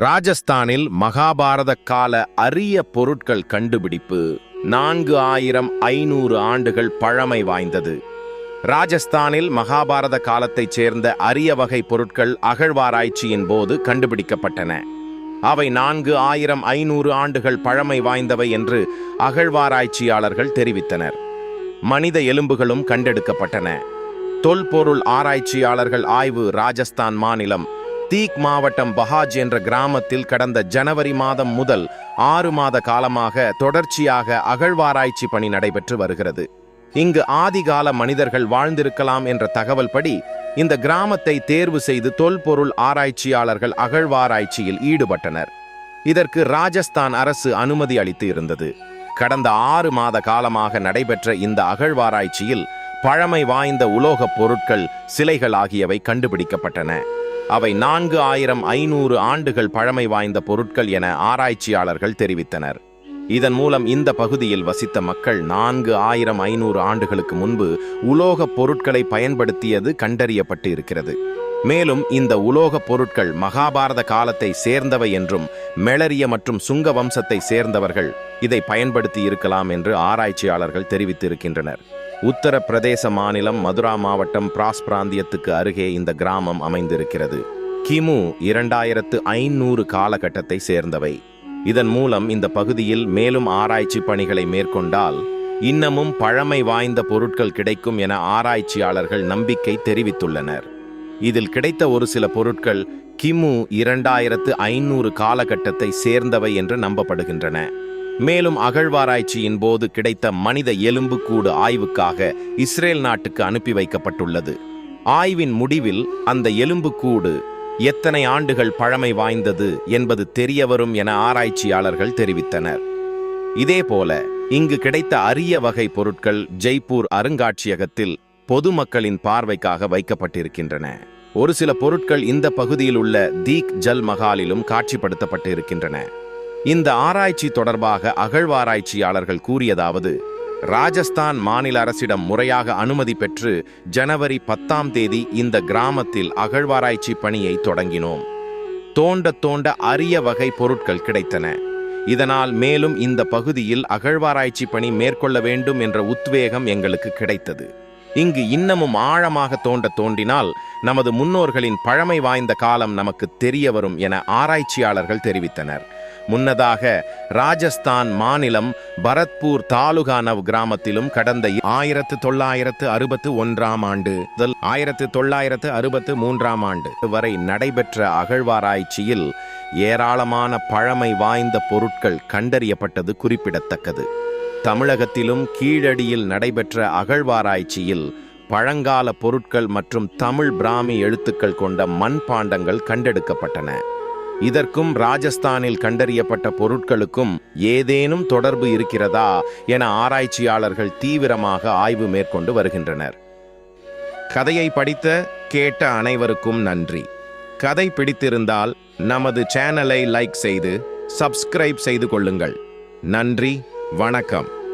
ராஜஸ்தானில் மகாபாரத கால அரிய பொருட்கள் கண்டுபிடிப்பு. நான்கு ஆயிரம் ஐநூறு ஆண்டுகள் பழமை வாய்ந்தது. ராஜஸ்தானில் மகாபாரத காலத்தைச் சேர்ந்த அரிய வகை பொருட்கள் அகழ்வாராய்ச்சியின் போது கண்டுபிடிக்கப்பட்டன. அவை நான்கு ஆயிரம் ஐநூறு ஆண்டுகள் பழமை வாய்ந்தவை என்று அகழ்வாராய்ச்சியாளர்கள் தெரிவித்தனர். மனித எலும்புகளும் கண்டெடுக்கப்பட்டன. தொல்பொருள் ஆராய்ச்சியாளர்கள் ஆய்வு ராஜஸ்தான் மாநிலம் தீக் மாவட்டம் பஹாஜ் என்ற கிராமத்தில் கடந்த ஜனவரி மாதம் முதல் ஆறு மாத காலமாக தொடர்ச்சியாக அகழ்வாராய்ச்சி பணி நடைபெற்று வருகிறது. இங்கு ஆதிகால மனிதர்கள் வாழ்ந்திருக்கலாம் என்ற தகவல் படி இந்த கிராமத்தை தேர்வு செய்து தொல்பொருள் ஆராய்ச்சியாளர்கள் அகழ்வாராய்ச்சியில் ஈடுபட்டனர். இதற்கு ராஜஸ்தான் அரசு அனுமதி அளித்து இருந்தது. கடந்த ஆறு மாத காலமாக நடைபெற்ற இந்த அகழ்வாராய்ச்சியில் பழமை வாய்ந்த உலோகப் பொருட்கள் சிலைகள் ஆகியவை கண்டுபிடிக்கப்பட்டன. அவை நான்கு ஆயிரம் ஐநூறு ஆண்டுகள் பழமை வாய்ந்த பொருட்கள் என ஆராய்ச்சியாளர்கள் தெரிவித்தனர். இதன் மூலம் இந்த பகுதியில் வசித்த மக்கள் நான்கு ஆயிரம் ஐநூறு ஆண்டுகளுக்கு முன்பு உலோகப் பொருட்களை பயன்படுத்தியது கண்டறியப்பட்டு இருக்கிறது மேலும் இந்த உலோகப் பொருட்கள் மகாபாரத காலத்தை சேர்ந்தவை என்றும் மெளரிய மற்றும் சுங்க வம்சத்தை சேர்ந்தவர்கள் இதை பயன்படுத்தி இருக்கலாம் என்று ஆராய்ச்சியாளர்கள் தெரிவித்திருக்கின்றனர். உத்தரப்பிரதேச மாநிலம் மதுரா மாவட்டம் பிராஸ் பிராந்தியத்துக்கு அருகே இந்த கிராமம் அமைந்திருக்கிறது. கிமு இரண்டாயிரத்து ஐநூறு காலகட்டத்தை சேர்ந்தவை. இதன் மூலம் இந்த பகுதியில் மேலும் ஆராய்ச்சி பணிகளை மேற்கொண்டால் இன்னமும் பழமை வாய்ந்த பொருட்கள் கிடைக்கும் என ஆராய்ச்சியாளர்கள் நம்பிக்கை தெரிவித்துள்ளனர். இதில் கிடைத்த ஒரு சில பொருட்கள் கிமு இரண்டாயிரத்து ஐநூறு காலகட்டத்தை சேர்ந்தவை என்று நம்பப்படுகின்றன. மேலும் அகழ்வாராய்ச்சியின் போது கிடைத்த மனித எலும்புக்கூடு ஆய்வுக்காக இஸ்ரேல் நாட்டுக்கு அனுப்பி வைக்கப்பட்டுள்ளது. ஆய்வின் முடிவில் அந்த எலும்புக்கூடு எத்தனை ஆண்டுகள் பழமை வாய்ந்தது என்பது தெரியவரும் என ஆராய்ச்சியாளர்கள் தெரிவித்தனர். இதேபோல இங்கு கிடைத்த அரிய வகை பொருட்கள் ஜெய்ப்பூர் அருங்காட்சியகத்தில் பொதுமக்களின் பார்வைக்காக வைக்கப்பட்டிருக்கின்றன. ஒரு சில பொருட்கள் இந்த பகுதியில் உள்ள தீக் ஜல் மகாலிலும் காட்சிப்படுத்தப்பட்டு இருக்கின்றன இந்த ஆராய்ச்சி தொடர்பாக அகழ்வாராய்ச்சியாளர்கள் கூறியதாவது ராஜஸ்தான் மாநில அரசிடம் முறையாக அனுமதி பெற்று ஜனவரி பத்தாம் தேதி இந்த கிராமத்தில் அகழ்வாராய்ச்சி பணியை தொடங்கினோம். தோண்ட தோண்ட அரிய வகை பொருட்கள் கிடைத்தன. இதனால் மேலும் இந்த பகுதியில் அகழ்வாராய்ச்சி பணி மேற்கொள்ள வேண்டும் என்ற உத்வேகம் எங்களுக்கு கிடைத்தது. இங்கு இன்னமும் ஆழமாக தோண்ட தோண்டினால் நமது முன்னோர்களின் பழமை வாய்ந்த காலம் நமக்கு தெரிய வரும் என ஆராய்ச்சியாளர்கள் தெரிவித்தனர். முன்னதாக ராஜஸ்தான் மாநிலம் பரத்பூர் தாலுகானவ் கிராமத்திலும் கடந்த ஆயிரத்து தொள்ளாயிரத்து அறுபத்து ஒன்றாம் ஆண்டு முதல் ஆயிரத்து தொள்ளாயிரத்து அறுபத்து மூன்றாம் ஆண்டு வரை நடைபெற்ற அகழ்வாராய்ச்சியில் ஏராளமான பழமை வாய்ந்த பொருட்கள் கண்டறியப்பட்டது குறிப்பிடத்தக்கது. தமிழகத்திலும் கீழடியில் நடைபெற்ற அகழ்வாராய்ச்சியில் பழங்கால பொருட்கள் மற்றும் தமிழ் பிராமி எழுத்துக்கள் கொண்ட மண்பாண்டங்கள் கண்டெடுக்கப்பட்டன. இதற்கும் ராஜஸ்தானில் கண்டறியப்பட்ட பொருட்களுக்கும் ஏதேனும் தொடர்பு இருக்கிறதா என ஆராய்ச்சியாளர்கள் தீவிரமாக ஆய்வு மேற்கொண்டு வருகின்றனர். கதையை படித்த கேட்ட அனைவருக்கும் நன்றி. கதை பிடித்திருந்தால் நமது சேனலை லைக் செய்து சப்ஸ்கிரைப் செய்து கொள்ளுங்கள். நன்றி வணக்கம்.